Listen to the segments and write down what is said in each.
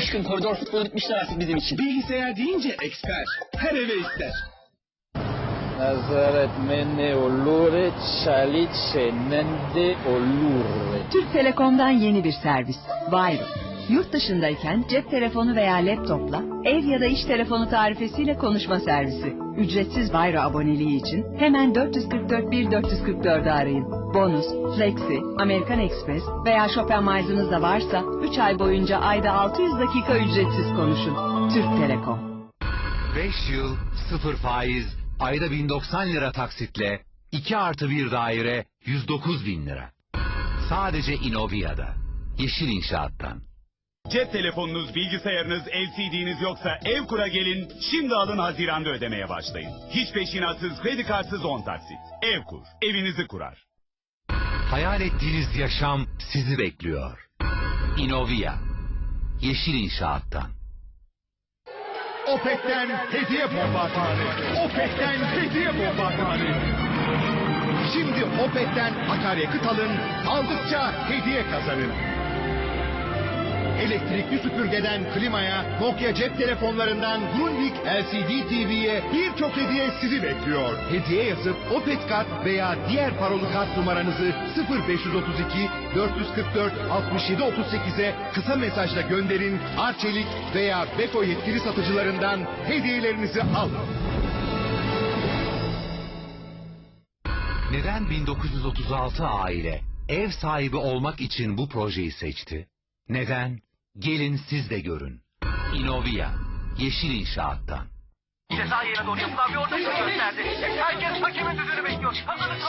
Aşkın koridor futbolu bitmişler artık bizim için. Bilgisayar deyince eksper. Her eve ister. Nazaret menne olure, çaliçe nende olure. Türk Telekom'dan yeni bir servis. Virus. Yurt dışındayken cep telefonu veya laptopla ev ya da iş telefonu tarifesiyle konuşma servisi. Ücretsiz Bayro aboneliği için hemen 444 1444'ü arayın. Bonus, Flexi, Amerikan Express veya Miles'ınız da varsa 3 ay boyunca ayda 600 dakika ücretsiz konuşun. Türk Telekom. 5 yıl, sıfır faiz, ayda 1090 lira taksitle 2 artı 1 daire 109 bin lira. Sadece Inovia'da. Yeşil İnşaat'tan. Cep telefonunuz, bilgisayarınız, LCD'niz yoksa ev kura gelin, şimdi alın Haziran'da ödemeye başlayın. Hiç peşinatsız, kredi kartsız 10 taksit. Ev kur, evinizi kurar. Hayal ettiğiniz yaşam sizi bekliyor. Inovia. Yeşil İnşaat'tan. Opet'ten hediye bombardımanı. Opet'ten hediye bombardımanı. Şimdi Opet'ten akaryakıt alın, aldıkça hediye kazanın. Elektrikli süpürgeden klimaya, Nokia cep telefonlarından Grundig LCD TV'ye birçok hediye sizi bekliyor. Hediye yazıp Opet kart veya diğer parolu kart numaranızı 0532 444 67 38'e kısa mesajla gönderin. Arçelik veya Beko yetkili satıcılarından hediyelerinizi alın. Neden 1936 aile ev sahibi olmak için bu projeyi seçti? Neden? Gelin siz de görün. Inovia. Yeşil İnşaat'tan. Ceza yerine doğru yapılan bir orta şut gösterdi. Herkes hakemin düdüğünü bekliyor.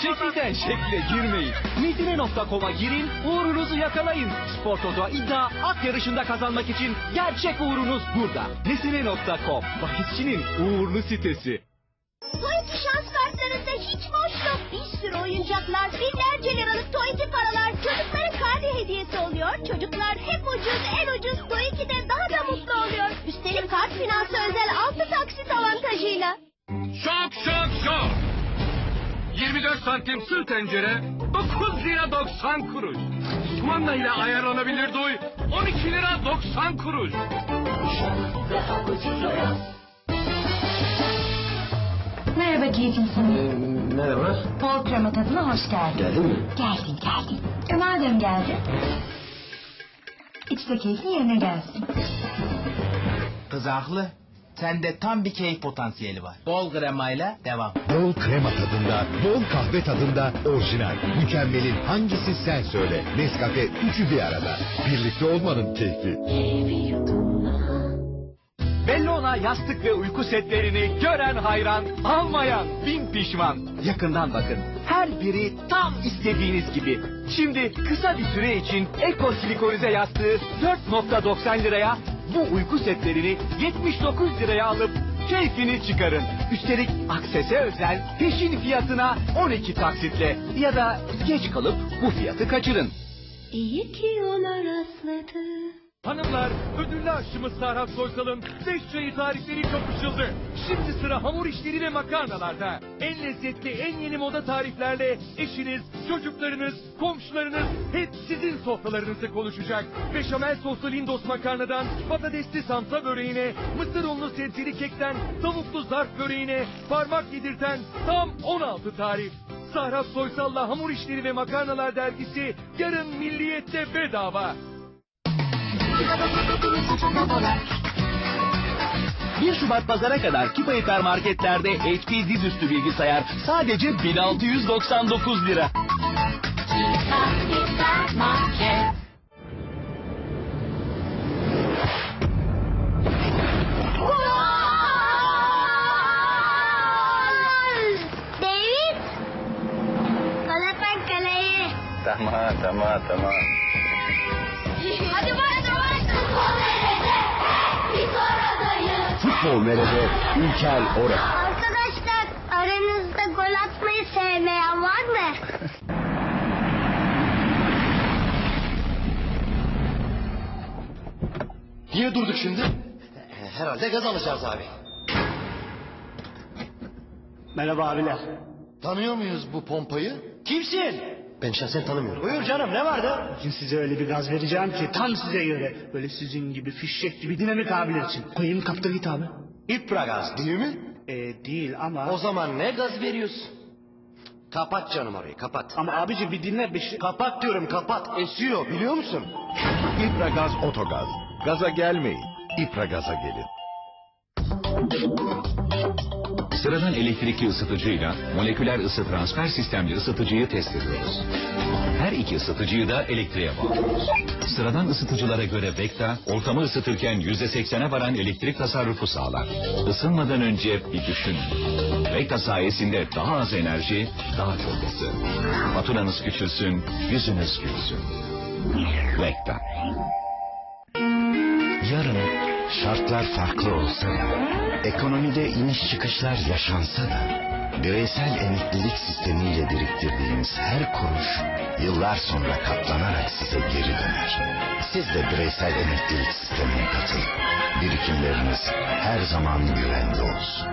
Şekilden şekle girmeyin. Midine.com'a girin, uğrunuzu yakalayın. Spor Toto iddia at yarışında kazanmak için gerçek uğrunuz burada. Nesine.com, bahisçinin uğurlu sitesi. Şok. 24 santim sır tencere 9 lira 90 kuruş. Kumanda ile ayarlanabilir duy 12 lira 90 kuruş. Merhaba keyfim sana. Merhaba. Bol krema tadına hoş geldin. Geldin mi? Geldin geldin. E madem geldin. İç de keyfin yerine gelsin. Kız haklı. Sende tam bir keyif potansiyeli var. Bol kremayla devam. Bol krema tadında, bol kahve tadında orijinal. Mükemmelin hangisi sen söyle. Nescafe üçü bir arada. Birlikte olmanın keyfi. Bellona yastık ve uyku setlerini gören hayran, almayan bin pişman. Yakından bakın. Her biri tam istediğiniz gibi. Şimdi kısa bir süre için Eko silikonize yastığı 4.90 liraya, bu uyku setlerini 79 liraya alıp keyfini çıkarın. Üstelik aksese özel peşin fiyatına 12 taksitle ya da geç kalıp bu fiyatı kaçırın. İyi ki ona rastladı. Hanımlar ödüllü aşçımız Serhat Soysal'ın 5 çayı tarifleri kapışıldı. Şimdi sıra hamur işleri ve makarnalarda. En lezzetli en yeni moda tariflerle eşiniz, çocuklarınız, komşularınız hep sizin sofralarınızı konuşacak. Beşamel soslu lindos makarnadan patatesli samsa böreğine, mısır unlu sebzeli kekten tavuklu zarf böreğine parmak yedirten tam 16 tarif. Serhat Soysal'la Hamur İşleri ve Makarnalar dergisi yarın Milliyet'te bedava. 1 Şubat pazara kadar Kipa hipermarketlerde HP dizüstü bilgisayar sadece 1699 lira. David! Kalatan. Tamam tamam tamam. Nerede? Ülker orada. Arkadaşlar aranızda gol atmayı sevmeyen var mı? Niye durduk şimdi? Herhalde gaz alacağız abi. Merhaba abiler. Tanıyor muyuz bu pompayı? Kimsin? Ben şahsen tanımıyorum. Buyur canım ne vardı? Bugün size öyle bir gaz vereceğim ki tam size göre. Böyle sizin gibi fişek gibi dinamik abiler için. Koyayım kaptır git abi. İpra gaz değil mi? Ee, değil ama... O zaman ne gaz veriyorsun? Kapat canım orayı kapat. Ama abici bir dinle bir şey... Kapat diyorum kapat. Esiyor biliyor musun? İpragaz Otogaz. Gaza gelmeyin. İpragaz'a gelin. Sıradan elektrikli ısıtıcıyla moleküler ısı transfer sistemli ısıtıcıyı test ediyoruz. Her iki ısıtıcıyı da elektriğe bağlıyoruz. Sıradan ısıtıcılara göre Vecta, ortamı ısıtırken %80'e varan elektrik tasarrufu sağlar. Isınmadan önce bir düşün. Vecta sayesinde daha az enerji, daha çok ısı. Faturanız küçülsün, yüzünüz gülsün. Vecta. Yarın şartlar farklı olsa da, ekonomide iniş çıkışlar yaşansa da, bireysel emeklilik sistemiyle biriktirdiğiniz her kuruş yıllar sonra katlanarak size geri döner. Siz de bireysel emeklilik sistemine katılın. Birikimleriniz her zaman güvende olsun.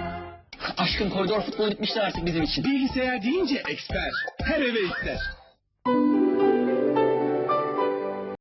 Aşkın koridor futbolu bitmiştir artık bizim için. Bilgisayar deyince eksper. Her eve ister.